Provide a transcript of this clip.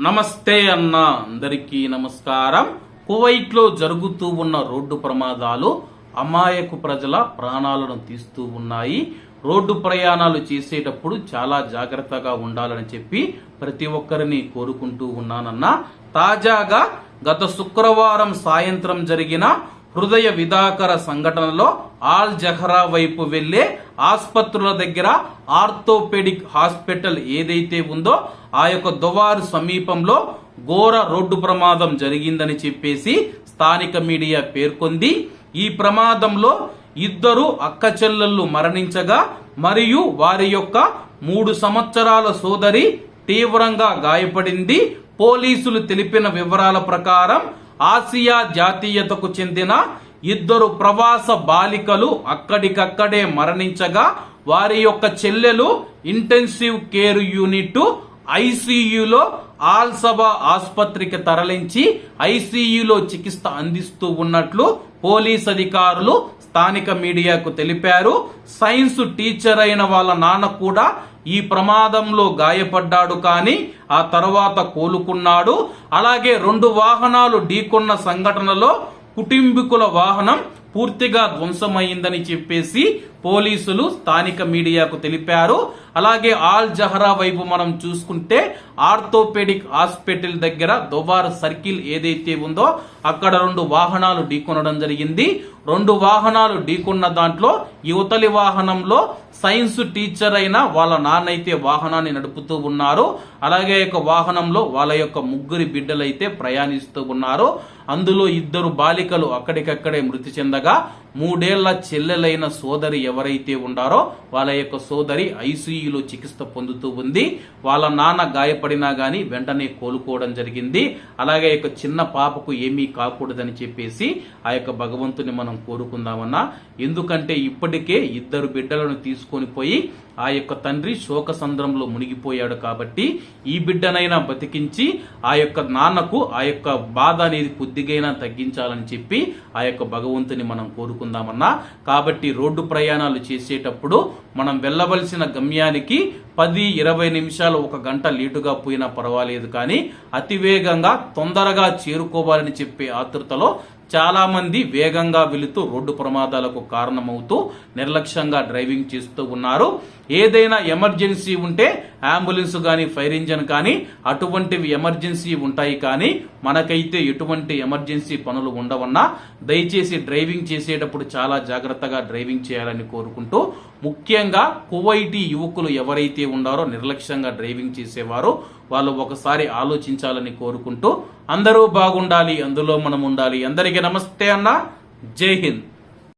నమస్తే అన్న అందరికీ నమస్కారం. కువైట్లో జరుగుతూ ఉన్న రోడ్డు ప్రమాదాలు అమాయకు ప్రజల ప్రాణాలను తీస్తూ ఉన్నాయి. రోడ్డు ప్రయాణాలు చేసేటప్పుడు చాలా జాగ్రత్తగా ఉండాలని చెప్పి ప్రతి ఒక్కరిని కోరుకుంటూ ఉన్నానన్న. తాజాగా గత శుక్రవారం సాయంత్రం జరిగిన హృదయ విధాకర సంఘటనలో ఆల్ జహరా వైపు వెళ్ళే ఆసుపత్రుల దగ్గర ఆర్థోపెడిక్ హాస్పిటల్ ఏదైతే ఉందో ఆ యొక్క దువారు సమీపంలో ఘోర రోడ్డు ప్రమాదం జరిగిందని చెప్పేసి స్థానిక మీడియా పేర్కొంది. ఈ ప్రమాదంలో ఇద్దరు అక్క చెల్లెళ్ళు మరణించగా మరియు వారి యొక్క మూడు సంవత్సరాల సోదరి తీవ్రంగా గాయపడింది. పోలీసులు తెలిపిన వివరాల ప్రకారం ఆసియా జాతీయతకు చెందిన ఇద్దరు ప్రవాస బాలికలు అక్కడికక్కడే మరణించగా వారి యొక్క చెల్లెలు ఇంటెన్సివ్ కేర్ యూనిట్ ఐసీయూలో ఆల్సబా ఆసుపత్రికి తరలించి ఐసీయూలో చికిత్స అందిస్తూ ఉన్నట్లు పోలీస్ అధికారులు స్థానిక మీడియాకు తెలిపారు. సైన్స్ టీచర్ అయిన వాళ్ళ నాన్న కూడా ఈ ప్రమాదంలో గాయపడ్డాడు కానీ ఆ తర్వాత కోలుకున్నాడు. అలాగే రెండు వాహనాలు ఢీకొన్న సంఘటనలో కుటుంబీకుల వాహనం పూర్తిగా ధ్వంసమైందని చెప్పేసి పోలీసులు స్థానిక మీడియాకు తెలిపారు. అలాగే ఆల్ జహరా వైపు మనం చూసుకుంటే ఆర్థోపెడిక్ హాస్పిటల్ దగ్గర దుబార్ సర్కిల్ ఏదైతే ఉందో అక్కడ రెండు వాహనాలు ఢీకొనడం జరిగింది. రెండు వాహనాలు ఢీకొన్న దాంట్లో యువతలి వాహనంలో సైన్స్ టీచర్ అయిన వాళ్ళ నాన్నైతే వాహనాన్ని నడుపుతూ ఉన్నారు. అలాగే యొక్క వాహనంలో వాళ్ళ యొక్క ముగ్గురి బిడ్డలైతే ప్రయాణిస్తూ ఉన్నారు. అందులో ఇద్దరు బాలికలు అక్కడికక్కడే మృతి చెందగా మూడేళ్ళ చెల్లెలైన సోదరి ఎవరైతే ఉండారో వాళ్ళ యొక్క సోదరి ఐసీయూలో చికిత్స పొందుతూ ఉంది. వాళ్ళ నాన్న గాయపడినా గానీ వెంటనే కోలుకోవడం జరిగింది. అలాగే యొక్క చిన్న పాపకు ఏమీ కాకూడదని చెప్పేసి ఆ యొక్క భగవంతుని మనం కోరుకుందామన్నా. ఎందుకంటే ఇప్పటికే ఇద్దరు బిడ్డలను తీసుకొని పోయి ఆ యొక్క తండ్రి శోకసంద్రంలో మునిగిపోయాడు కాబట్టి ఈ బిడ్డనైనా బతికించి ఆ యొక్క నాన్నకు ఆ యొక్క బాధ అనేది కొద్దిగైనా తగ్గించాలని చెప్పి ఆ యొక్క భగవంతుని మనం కోరుకుందామన్నా. కాబట్టి రోడ్డు ప్రయాణాలు చేసేటప్పుడు మనం వెళ్ళవలసిన గమ్యానికి పది ఇరవై నిమిషాలు ఒక గంట లేటుగా పోయినా పర్వాలేదు కానీ అతివేగంగా తొందరగా చేరుకోవాలని చెప్పే ఆతృతలో చాలామంది వేగంగా వెళుతూ రోడ్డు ప్రమాదాలకు కారణమవుతూ నిర్లక్ష్యంగా డ్రైవింగ్ చేస్తూ ఉన్నారు. ఏదైనా ఎమర్జెన్సీ ఉంటే అంబులెన్స్ కానీ ఫైర్ ఇంజన్ కానీ అటువంటివి ఎమర్జెన్సీ ఉంటాయి కానీ మనకైతే ఎటువంటి ఎమర్జెన్సీ పనులు ఉండవన్నా దయచేసి డ్రైవింగ్ చేసేటప్పుడు చాలా జాగ్రత్తగా డ్రైవింగ్ చేయాలని కోరుకుంటూ ముఖ్యంగా కువైటీ యువకులు ఎవరైతే ఉండారో నిర్లక్ష్యంగా డ్రైవింగ్ చేసేవారో వాళ్ళు ఒకసారి ఆలోచించాలని కోరుకుంటూ అందరూ బాగుండాలి అందులో మనం ఉండాలి. అందరికీ నమస్తే అన్న. జై హింద్.